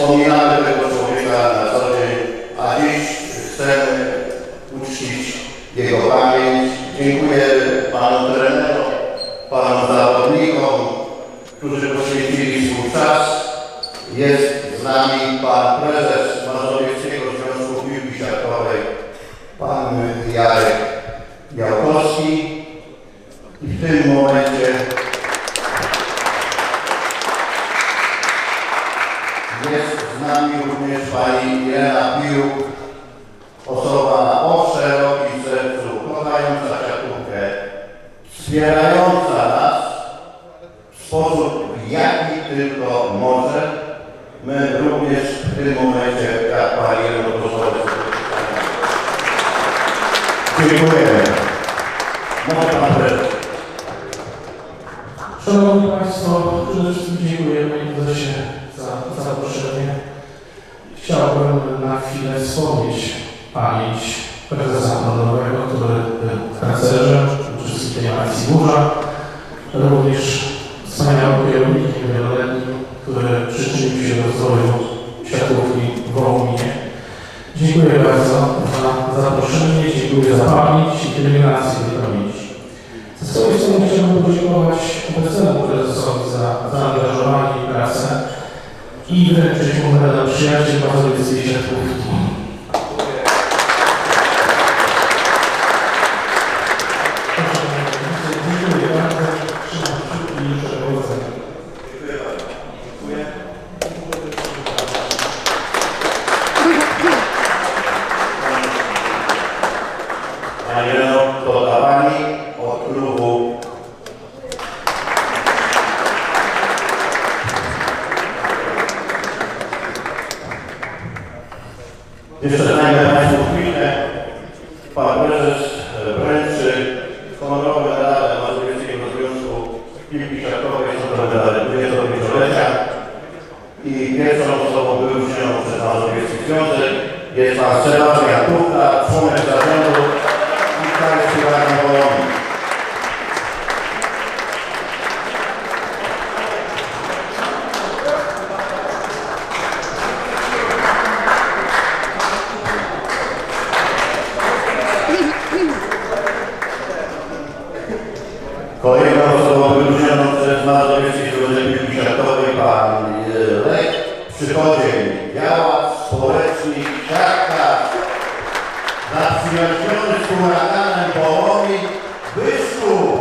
wspominamy tego człowieka na co dzień, a dziś chcemy uczcić jego pamięć. Dziękuję panu trenerom, panu zawodnikom, którzy poświęcili swój czas. Jest z nami pan prezes nami również pani Irena Piłk, osoba o szerokim sercu, kochająca siatkówkę, wspierająca nas w sposób jaki tylko może. My również w tym momencie, jak pani sobie Dziękujemy. Może pan prezes. Szanowni Państwo, przede wszystkim dziękuję Panie Prezesie za zaproszenie. Chciałbym na chwilę wspomnieć pamięć prezesa narodowego, który był harcerzem, uczestnikiem akcji Burza, również wspaniałym kierownikiem wieloletnim, który przyczynił się do rozwoju siatkówki w Wołominie. Dziękuję bardzo za zaproszenie, dziękuję za pamięć i pielęgnację tej pamięci. Ze swojej strony chciałbym podziękować obecnemu prezesowi za zaangażowanie i pracę i wręczyć mu medal przyjaciel mazowieckiej siatkówki. Jeszcze znajdę Państwu chwilę. Pan prezes e, wręczy honorowe medale Mazowieckiego Związku Piłki Siatkowej, są to medale 25-lecia. I pierwszą osobą wyróżnioną przez Mazowiecki Związek jest Pan Sebastian Tuchta, członek zarządu i Śpiewarni Wolonii. Kolejną osobą wyróżnioną przez Mazowiecki Związek Piłki Siatkowej Pan e, Lech. Przychodzień, działacz, społecznik, siatkarz, zaprzyjaźniony z huraganem Wołomin, Wysku.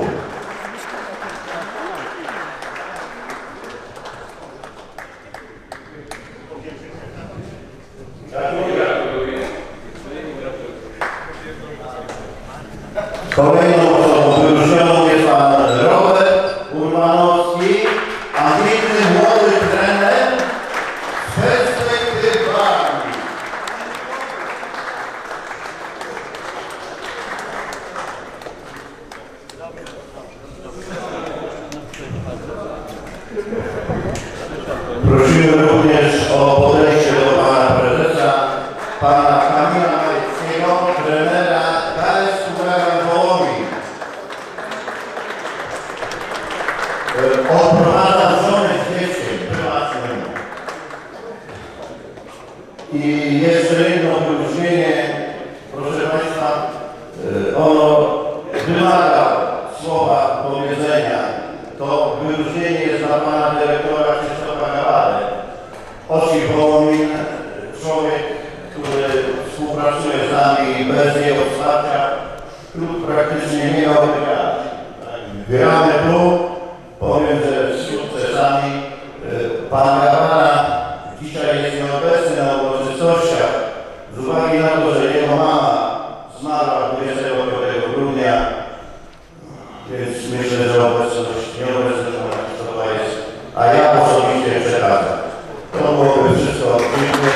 Kolejną osobą wyróżnioną jest pan Robert Urbanowski, ambitny młody trener z perspektywami. Prosimy również o podejście do pana prezesa, pana Kamila Majewskiego, trenera KS Uwaga Wołomin. E, Odprowadza żonę z dzieckiem prywatnym. I jeszcze jedno wyróżnienie, proszę Państwa, e, ono wymaga słowa powiedzenia. To wyróżnienie jest dla Pana Dyrektora Krzysztofa Gawary. Osi Wołomin, człowiek, który współpracuje z nami bez jego wsparcia, klub praktycznie nie miałby grać. Gramy tu, powiem, że z sukcesami. Y, więc myślę, że obecność, nieobecność pana Krzysztofa jest, a ja osobiście przekazam. To byłoby wszystko. Dziękuję.